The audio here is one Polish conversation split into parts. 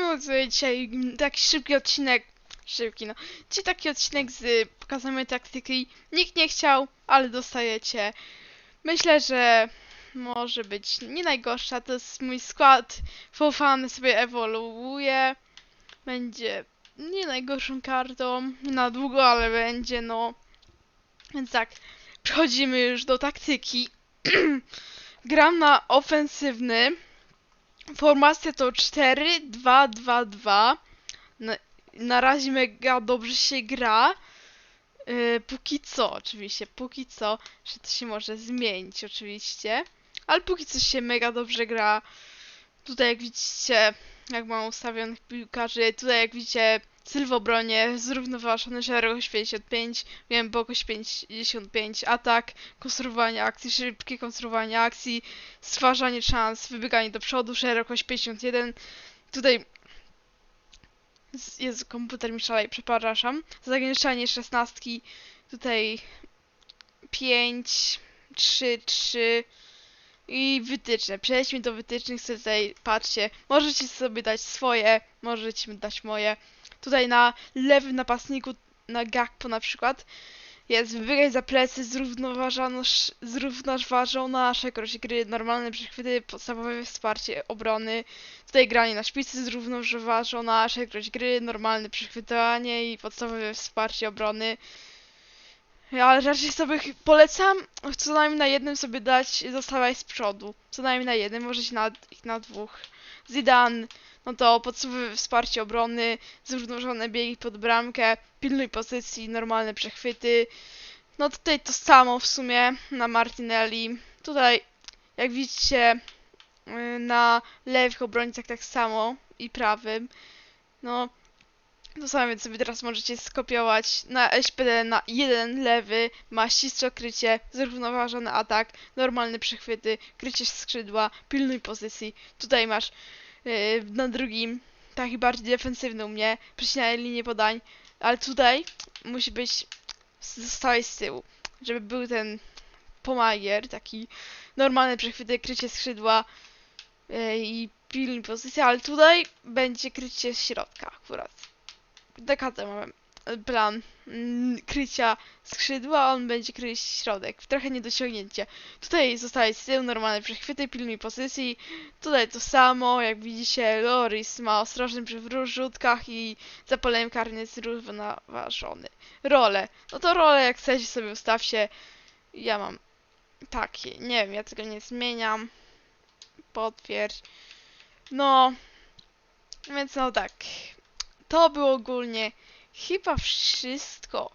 Mówię, dzisiaj taki szybki odcinek, szybki no, dzisiaj taki odcinek z pokazami taktyki. Nikt nie chciał, ale dostajecie. Myślę, że może być nie najgorsza, to jest mój skład, Fofany sobie ewoluuje. Będzie nie najgorszą kartą, na długo, ale będzie, no. Więc tak, przechodzimy już do taktyki. Gram na ofensywny. Formacja to 4, 2, 2, 2. Na, na razie mega dobrze się gra. Yy, póki co, oczywiście, póki co, że to się może zmienić, oczywiście. Ale póki co się mega dobrze gra. Tutaj, jak widzicie, jak mam ustawionych piłkarzy, tutaj, jak widzicie, Sylwobronie, zrównoważony szerokość 55, głębokość 55, atak, konstruowanie akcji, szybkie konstruowanie akcji, stwarzanie szans, wybieganie do przodu, szerokość 51. Tutaj Jezu, komputer mi szaleje, przepraszam. Zagęszczanie szesnastki. Tutaj 5, 3, 3 i wytyczne. Przejdźmy do wytycznych, tutaj patrzcie. Możecie sobie dać swoje, możecie dać moje. Tutaj na lewym napastniku, na Gakpo na przykład, jest wybiegać za plecy, zrównoważona, szerokość gry, normalne przechwyty, podstawowe wsparcie obrony. Tutaj granie na szpicy, zrównoważona szerokość gry, normalne przechwytywanie i podstawowe wsparcie obrony. Ale raczej sobie polecam co najmniej na jednym sobie dać, zostawać z przodu. Co najmniej na jednym, możecie na, na dwóch. Zidane, no to podstawowe wsparcie obrony, zrównoważone biegi pod bramkę, pilnuj pozycji, normalne przechwyty. No tutaj to samo w sumie na Martinelli. Tutaj, jak widzicie, yy, na lewych obrońcach tak samo i prawym. No, to samo, więc sobie teraz możecie skopiować na SPD na jeden lewy, ma ścisłe krycie, zrównoważony atak, normalne przechwyty, krycie skrzydła, pilnuj pozycji. Tutaj masz yy, na drugim, taki bardziej defensywny u mnie, przecinanie linię podań, ale tutaj musi być zostałeś z tyłu, żeby był ten pomagier, taki normalne przechwyty, krycie skrzydła yy, i pilnuj pozycję, ale tutaj będzie krycie środka akurat. Dekadę mamy plan mm, krycia skrzydła, on będzie kryć środek. Trochę niedociągnięcie. Tutaj zostaje z tyłu, normalne przechwyty, pilnuj pozycji. Tutaj to samo, jak widzicie, Loris ma ostrożny przy wrzutkach i zapalenie karny jest zrównoważony. Role. No to role, jak chcecie sobie ustawcie. Ja mam takie, nie wiem, ja tego nie zmieniam. Potwierdź. No, więc no tak. To było ogólnie chyba wszystko.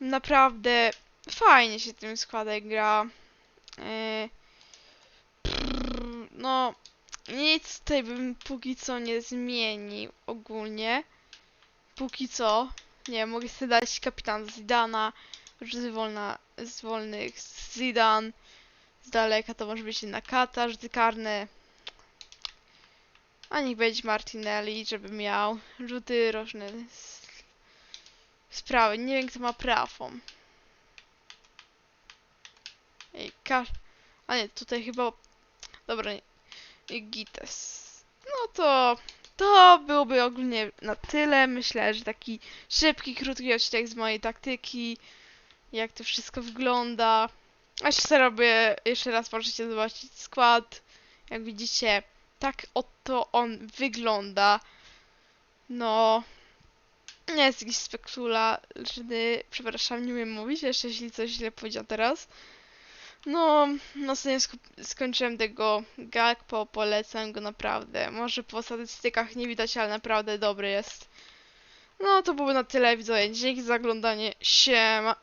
Naprawdę fajnie się tym składem gra. Prrr, no, nic tutaj bym póki co nie zmienił ogólnie. Póki co. Nie mogę sobie dać kapitan Zidana, rzuty wolna, z wolnych Zidan. Z daleka to może być Nakata, rzuty karne. A niech będzie Martinelli, żeby miał rzuty różne sprawy. Nie wiem, kto ma prawo. Ej, każ... A nie, tutaj chyba... Dobra, nie. Gites. No to... To byłoby ogólnie na tyle. Myślę, że taki szybki, krótki odcinek z mojej taktyki. Jak to wszystko wygląda. A jeszcze robię... Jeszcze raz możecie zobaczyć skład. Jak widzicie, tak oto on wygląda. No. Nie jest jakiś spektakularny. Przepraszam, nie umiem mówić, jeszcze jeśli coś źle powiedział teraz. No, no sobie nie skup- skończyłem tego Gakpo, polecam go naprawdę. Może po statystykach nie widać, ale naprawdę dobry jest. No, to byłoby na tyle, widzowie. Dzięki za oglądanie. Siema.